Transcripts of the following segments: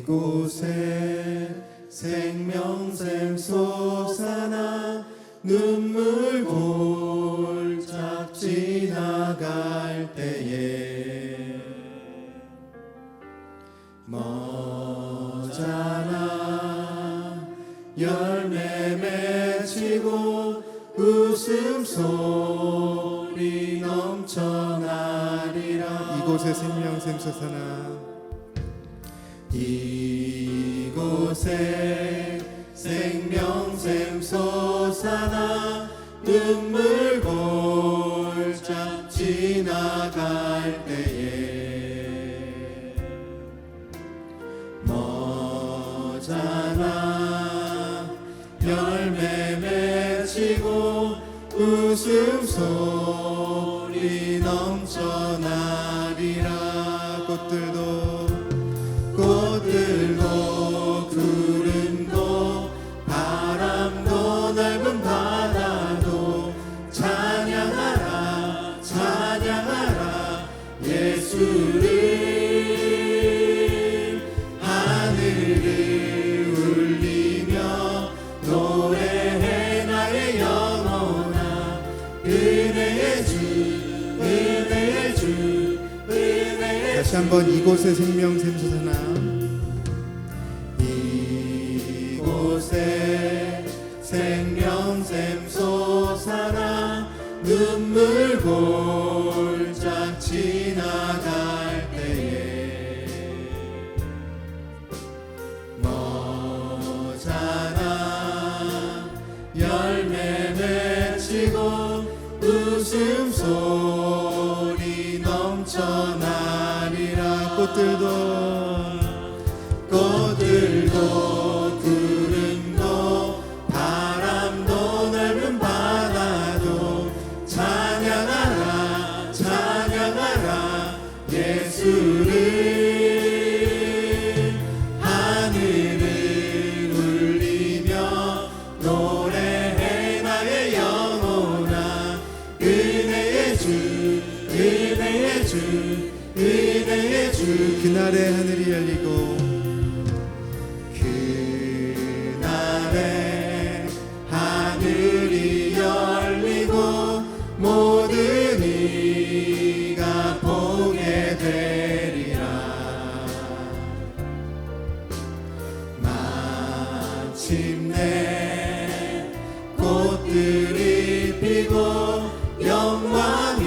이곳에 생명샘 솟아나 눈물 골짝 지나갈 때에 머자나 열매 맺히고 웃음소리 넘쳐나리라. 이곳에 생명샘 솟아나 이곳에 생명샘 솟아나 na 싶네 꽃들이 피고 영광의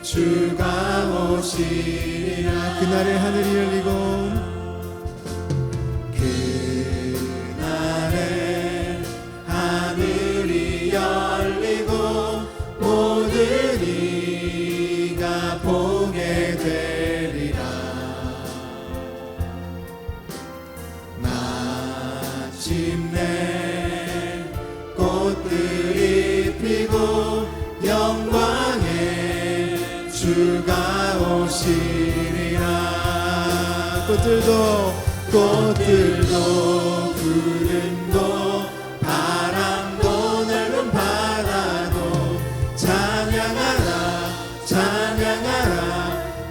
주가 오시리라. 그날의 하늘이 열리고 꽃들이 피고 영광에 주가 오시리라. 꽃들도 꽃들도 구름도 바람도 넓은 바다도 찬양하라 찬양하라.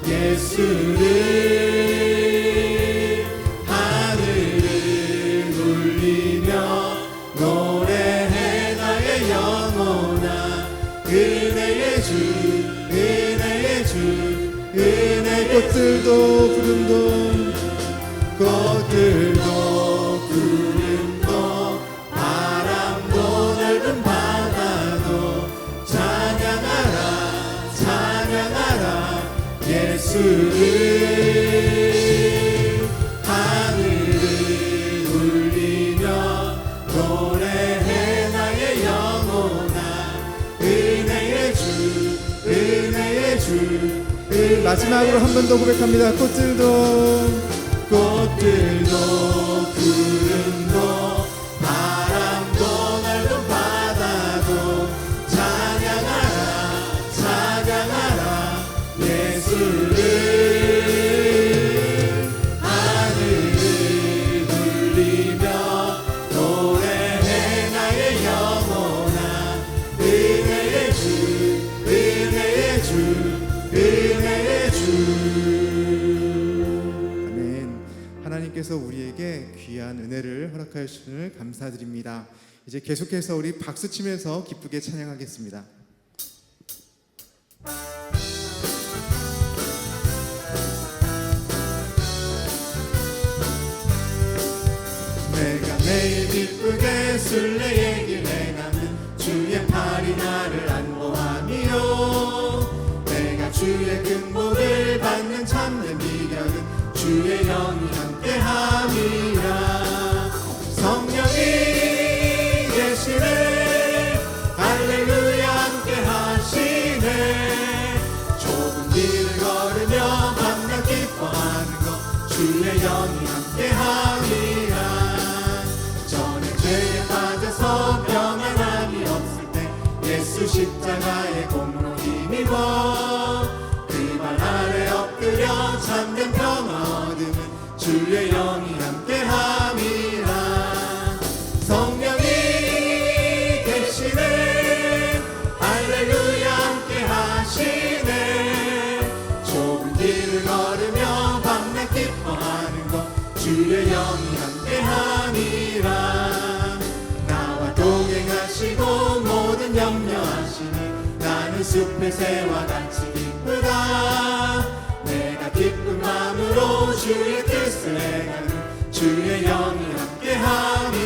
예수를 은혜 꽃들도 푸른 돔 꽃들도 마지막으로 한 번 더 고백합니다. 꽃들도 꽃들도 은혜를 허락하여 주시는 감사드립니다. 이제 계속해서 우리 박수 치면서 기쁘게 찬양하겠습니다. 내가 매일 기쁘게 술래의 길에 가는 주의 팔이 나를 안보하며 내가 주의 근복을 받는 참된 비결은 주의 영이 함께함 영이 예수 십자가의 공로 힘입어 그말 아래 엎드려 참된 평화 얻으면 주의 영이 함께함이라 주의 함께함이라. 나와 동행하시고 모든 염려하시니 나는 숲의 새와 같이 기쁘다. 내가 기쁜 마음으로 주의 뜻을 행하는 주의 영이 함께함이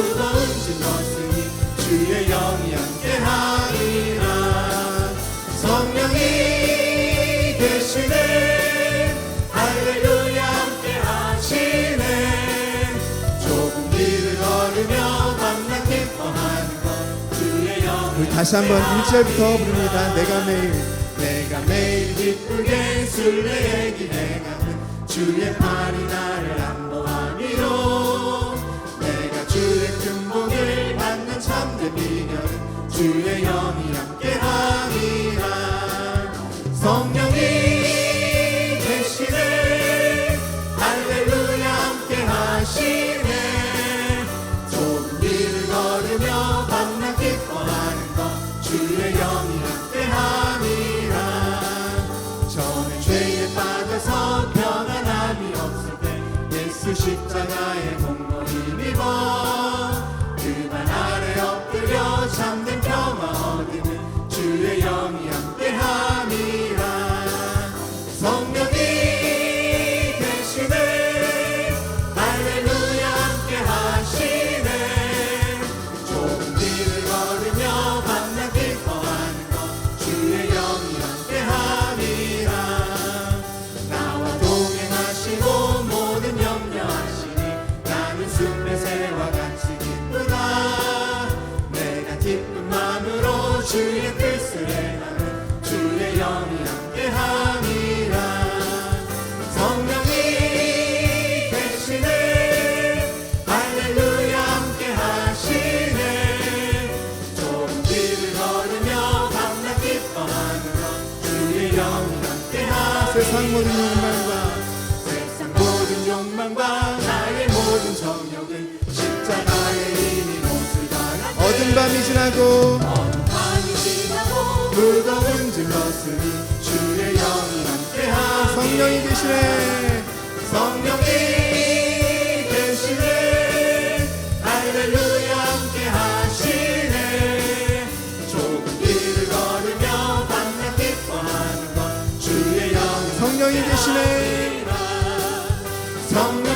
무거운 짐 벗으니 주의 영이 함께하리라. 성령이 계시네. 할렐루야 함께하시네. 좁은 길을 걸으며 밤낮 기뻐하는 것 주의 영이 우리 다시 한번 1절부터 부릅니다. 내가 매일 내가 매일 기쁘게 술래의 길에 가는 주의 팔이 나를 안보 비결은 주의 영이 함께함이라 모든 욕망과 세상 모든 욕망과 나의 모든 정욕은 이미 못을 박았네. 어두운 밤이 지나고 어둠 밤이 지나고 무거운 짐 벗으니 주의 영이 함께하니 성령이 계시네 성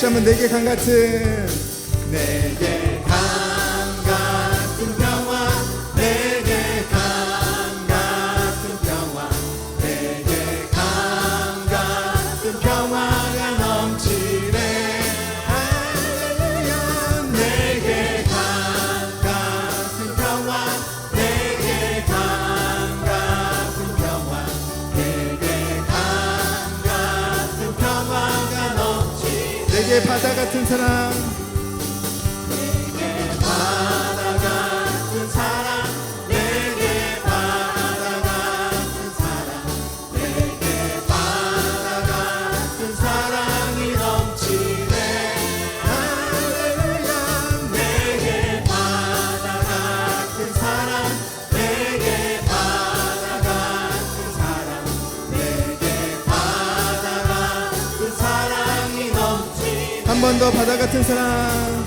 다시 한번 내게 강 같은 내게 바다 같은 사랑 한 번 더 바다 같은 사랑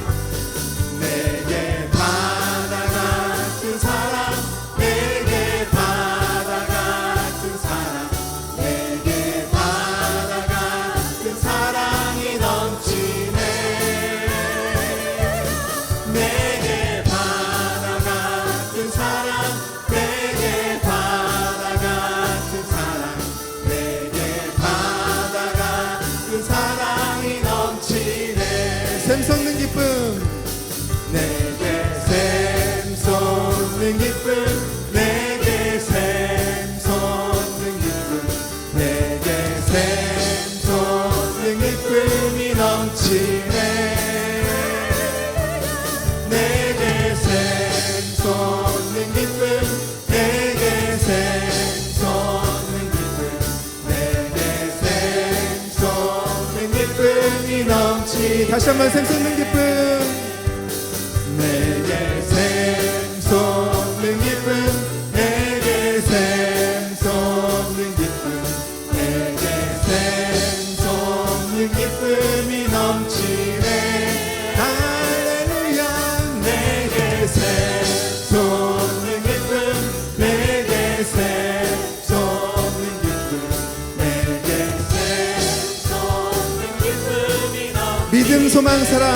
다시 한번 샘 솟는 기쁨. 내게 샘 솟는 기쁨. 내게 샘 솟는 기쁨. 내게 샘 소망 사랑.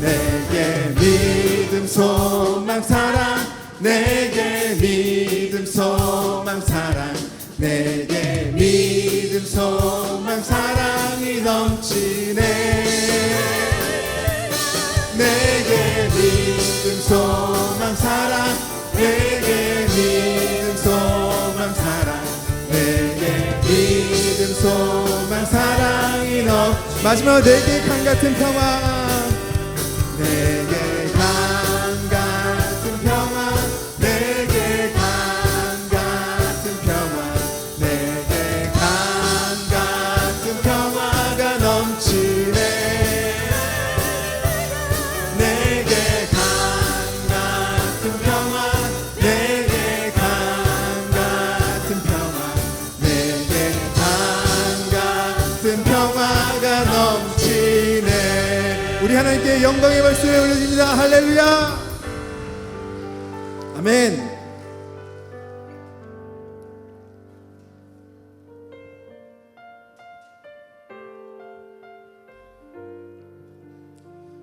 내게 믿음 소망 사랑. 내게 믿음 소망 사랑. 내게 믿음 소망 사랑이 넘 마지막 내게 강 같은 평화 하나님께 영광의 말씀을 올려드립니다. 할렐루야. 아멘.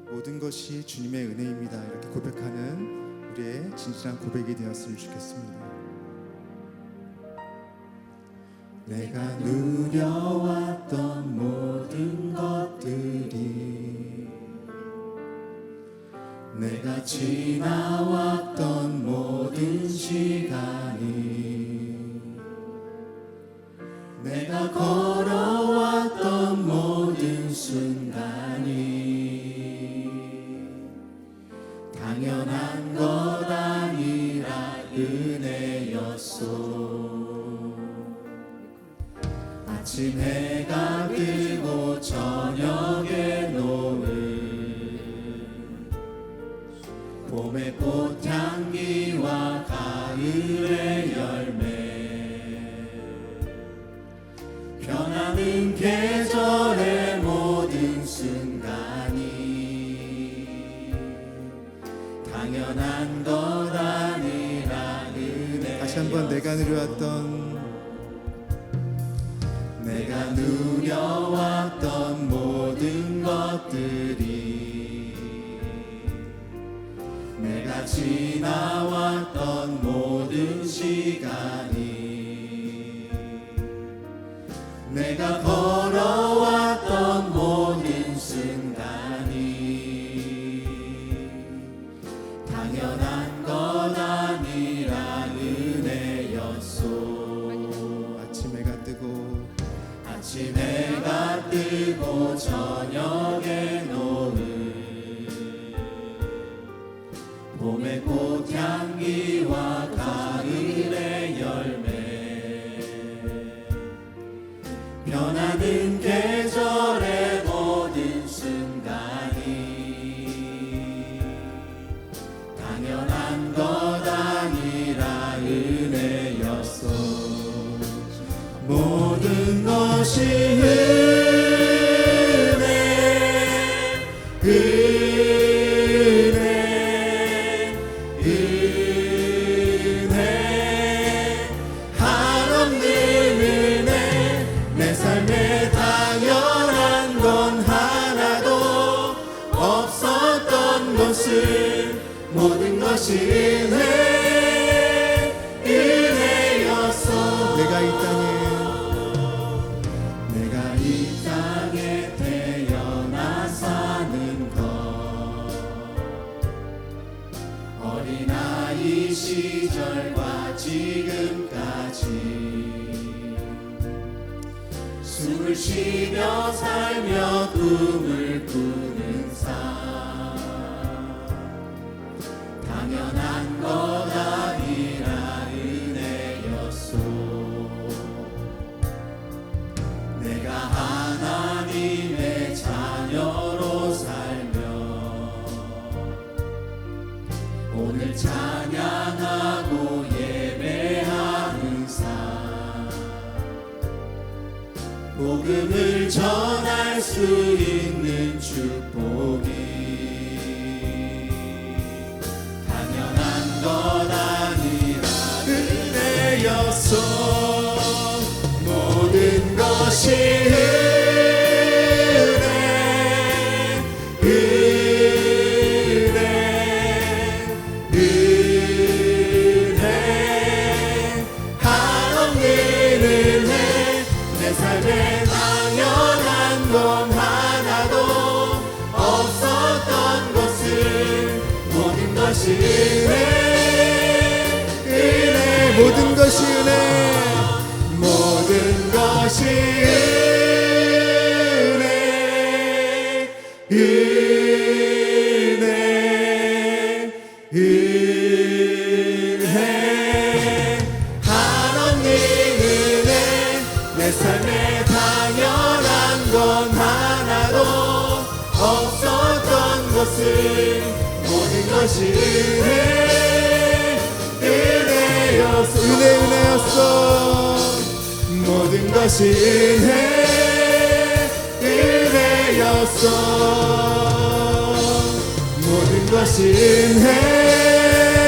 모든 것이 주님의 은혜입니다. 이렇게 고백하는 우리의 진실한 고백이 되었으면 좋겠습니다. 내가 누려왔던 봄의 꽃향기와 가을의 열매. 변하는 계절의 모든 순간이 당연한 것 아니라 다시 한번 내가 누려왔던 지나왔던 모든 시간이 내가 꽃향기와 가을의 열매. 변하는 계절의 모든 순간이 당연한 것 아니라 은혜였어 모든 것이 to 은혜. 모든 것이 은혜. 은혜. 은혜. 한없는 은혜. 내 삶에 당연한 건 하나도 없었던 것은 모든 것이 은혜 은혜였어. 은혜 은혜였어. 모든 것이 은혜 은혜였어. 모든 것이 은혜